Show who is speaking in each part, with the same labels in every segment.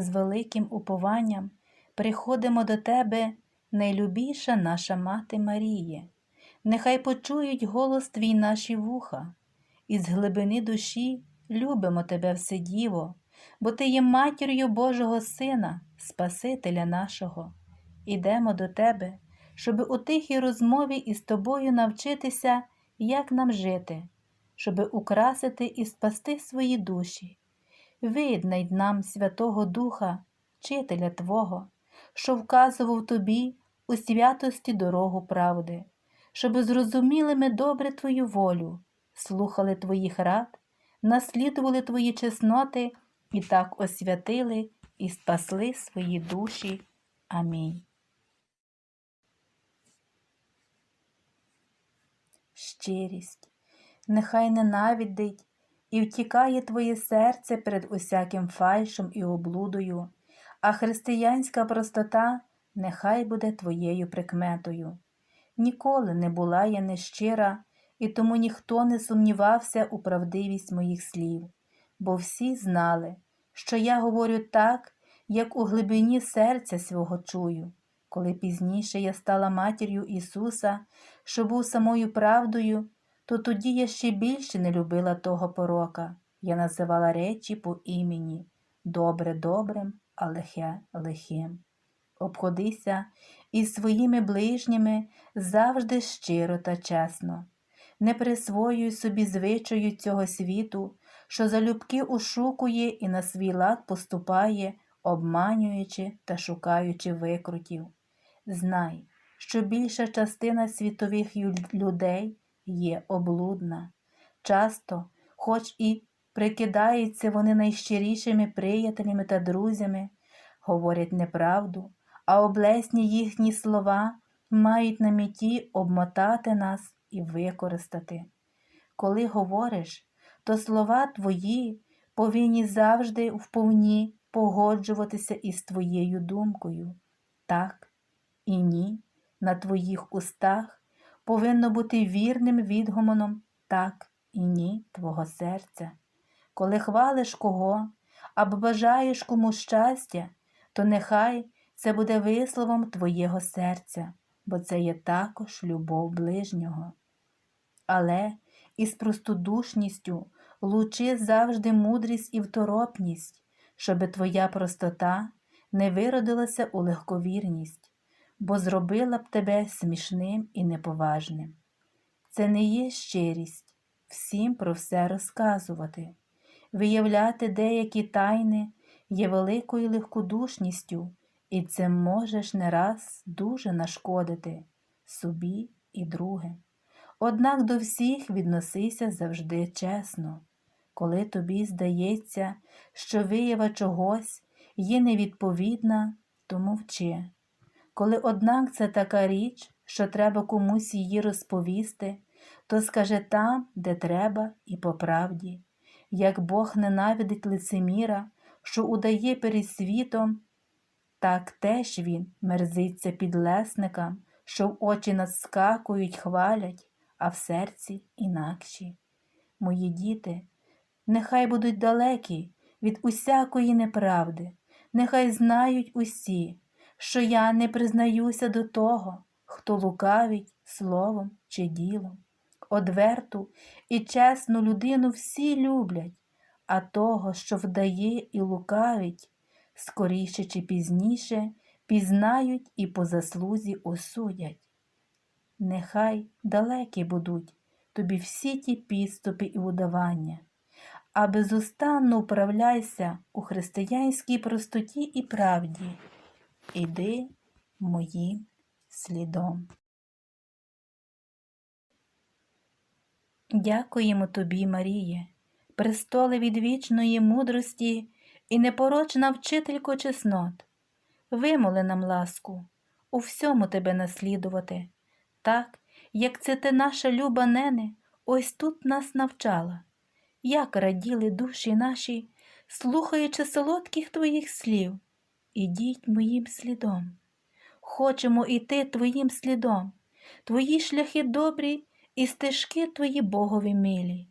Speaker 1: з великим упованням приходимо до Тебе, найлюбіша наша Мати Маріє. Нехай почують голос Твій наші вуха, і з глибини душі любимо Тебе все діво, бо Ти є матір'ю Божого Сина, Спасителя нашого. Ідемо до Тебе, щоби у тихій розмові із Тобою навчитися, як нам жити, щоби украсити і спасти свої душі. Виднай нам Святого Духа, Вчителя Твого, що вказував Тобі у святості дорогу правди, щоби зрозуміли ми добре Твою волю, слухали Твоїх рад, наслідували Твої чесноти і так освятили і спасли свої душі. Амінь. Щирість, нехай ненавидить і втікає твоє серце перед усяким фальшем і облудою, а християнська простота нехай буде твоєю прикметою. Ніколи не була я нещира, і тому ніхто не сумнівався у правдивість моїх слів, бо всі знали, що я говорю так, як у глибині серця свого чую, коли пізніше я стала матір'ю Ісуса, що був самою правдою, то тоді я ще більше не любила того порока. Я називала речі по імені добре добрим, а лихе лихим. Обходися із своїми ближніми завжди щиро та чесно. Не присвоюй собі звичаю цього світу, що залюбки ушукує і на свій лад поступає, обманюючи та шукаючи викрутів. Знай, що більша частина світових людей є облудна. Часто, хоч і прикидаються вони найщирішими приятелями та друзями, говорять неправду, а облесні їхні слова мають на меті обмотати нас і використати. Коли говориш, то слова твої повинні завжди вповні погоджуватися із твоєю думкою. Так і ні на твоїх устах повинно бути вірним відгомоном так і ні твого серця. Коли хвалиш кого або бажаєш кому щастя, то нехай це буде висловом твоєго серця, бо це є також любов ближнього. Але із простодушністю лучи завжди мудрість і второпність, щоби твоя простота не виродилася у легковірність, бо зробила б тебе смішним і неповажним. Це не є щирість всім про все розказувати, виявляти деякі тайни є великою легкодушністю, і цим можеш не раз дуже нашкодити собі і другим. Однак до всіх відносися завжди чесно. Коли тобі здається, що виява чогось є невідповідна, то мовчи. Коли, однак, це така річ, що треба комусь її розповісти, то скажи там, де треба, і по правді, як Бог ненавидить лицеміра, що удає перед світом, так теж він мерзиться підлесникам, що в очі наскакують, хвалять, а в серці інакші. Мої діти, нехай будуть далекі від усякої неправди, нехай знають усі, що я не признаюся до того, хто лукавить словом чи ділом. Одверту і чесну людину всі люблять, а того, що вдає і лукавить, скоріше чи пізніше пізнають і по заслузі осудять. Нехай далекі будуть тобі всі ті підступи і удавання, а безустанно управляйся у християнській простоті і правді. Іди моїм слідом. Дякуємо тобі, Маріє, престоле відвічної мудрості і непорочна вчителько чеснот. Вимоли нам ласку, у всьому тебе наслідувати, так, як це ти наша люба нене, ось тут нас навчала, як раділи душі наші, слухаючи солодких твоїх слів. Ідіть моїм слідом. Хочемо іти твоїм слідом, твої шляхи добрі і стежки твої Богові милі.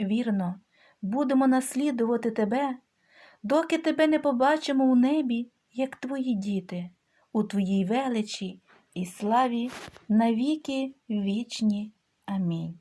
Speaker 1: Вірно, будемо наслідувати тебе, доки тебе не побачимо у небі, як твої діти, у твоїй величі і славі навіки вічні. Амінь.